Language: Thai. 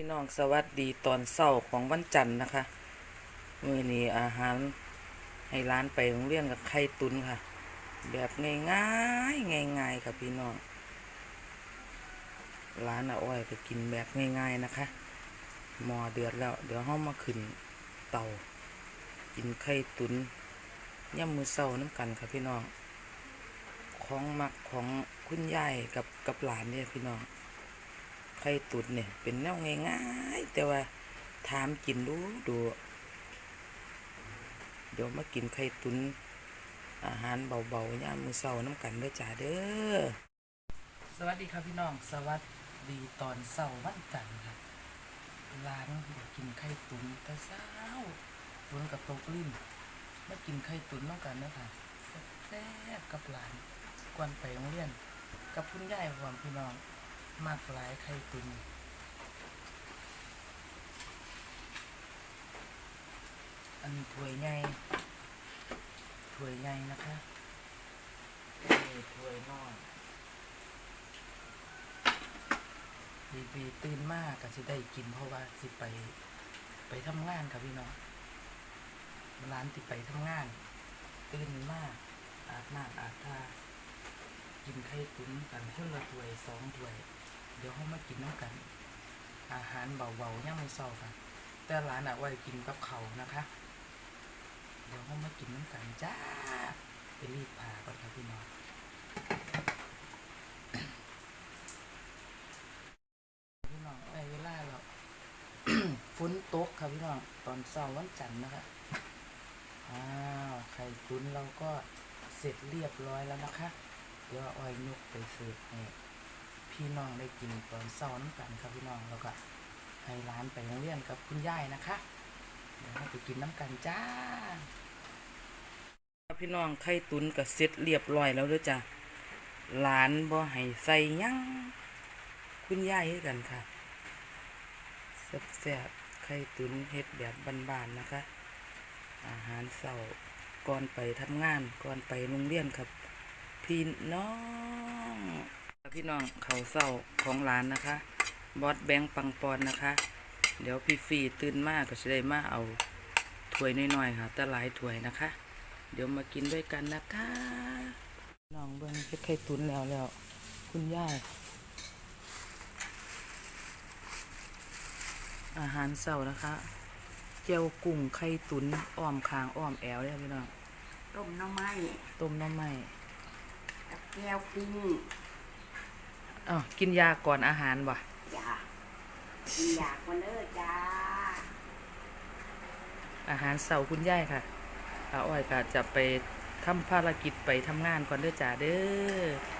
พี่น้องสวัสดีตอนเช้าของวันจันทร์นะคะมือนี้อาหารให้ร้านไปโรงเรียนกับไข่ตุนค่ะ แบบง่ายๆง่ายๆค่ะพี่น้องร้านอาอ้อยก็กินแบบง่ายๆนะคะหม้อเดือดแล้ว เดี๋ยวห้องมาขึ้นเตากินไข่ตุนย่ำมือเศร้าน้ำกันค่ะพี่น้องของมักของคุณยายกับกับหลานเนี่ยพี่น้อง ไข่ตุ๋นเนี่ยเป็นแนวง่ายๆแต่ว่าถามกินดูดูเดี๋ยวมากินไข่ตุ๋นอาหารเบาๆย่ามมือเศร้าน้ำกันเด้อจ้าเด้อสวัสดีครับพี่น้อง สวัสดีตอนเศร้าวันจันทร์ครับร้านอยากกินไข่ตุ๋นแต่เช้าฝนกับตกลิ้นมากินไข่ตุ๋นน้องกันนะค่ะแซ่บกับหลานก่อนไปโรงเรียน กับคุณยายพร้อมพี่น้อง มากหลายไข่ตุนอันนี้ถ้วยใหญ่ถ้วยใหญ่นะคะนี่ถ้วยน้อยดีบีตื่นมากก็สิได้กินเพราะว่าสิไปไปทำงานครับพี่น้องร้านที่ไปทำงาน ตื่นมากอาบน้ำอาบท่ากินไข่ตุ๋นกันคนละถ้วยสองถ้วย เดี๋ยวเขามากินน้ำกัน อาหารเบาๆย่างมือเศร้าค่ะ แต่ร้านอะไว้กินกับเขานะคะ เดี๋ยวเขามากินน้ำกันจ้าไปรีบผ่าก่อนครับพี่น้องพี่น้องได้เวลาแล้วฝนตกครับพี่น้องตอนเช้าวันจันทร์นะคะอ้าวไข่ตุ๋นเราก็เสร็จเรียบร้อยแล้วนะคะ เดี๋ยวอ้อยยกไปเสิร์ฟให้ พี่น้องได้กินตอนเช้าน้ำกันครับพี่น้องแล้วก็ให้ร้านไปโรงเรียนกับคุณยายนะคะเดี๋ยวเราไปกินน้ำกันจ้าพี่น้องไข่ตุ๋นกับเสร็จเรียบร้อยแล้วเด้วยจ้ะหลานบ่ให้ใส่ยังคุณยายให้กันค่ะแซ่บๆไข่ตุ๋นเฮ็ดแบบบ้านๆนะคะ อาหารเช้าก่อนไปทำงานก่อนไปโรงเรียนครับ พี่น้อง พี่น้องเขาวเศร้าของร้านนะคะ บอสแบงค์ปังปอนนะคะ เดี๋ยวพี่ฟีตื่นมากก็จะได้มาเอาถ้วยน้อยๆค่ะแต่หลายถ้วยนะคะ เดี๋ยวมากินด้วยกันนะคะน้องเบิ้งเฮ็ดไข่ตุ๋นแล้วแล้ว คุณย่ายอาหารเช้านะคะเจียวกุ้งไข่ตุ๋นอ้อมคางอ้อมแอวเนี่ยพี่น้องต้มหน้ำไม้ต้มหน้ำไม้กับแก้วปิ้ง อ้าวกินยาก่อนอาหารวะจ้าอยากมาเลิกจ้า อาหารเสาร์คุณยายค่ะอาอ้อยก็จะไปทำภารกิจไปทำงานก่อนเด้อจ้าเด้อ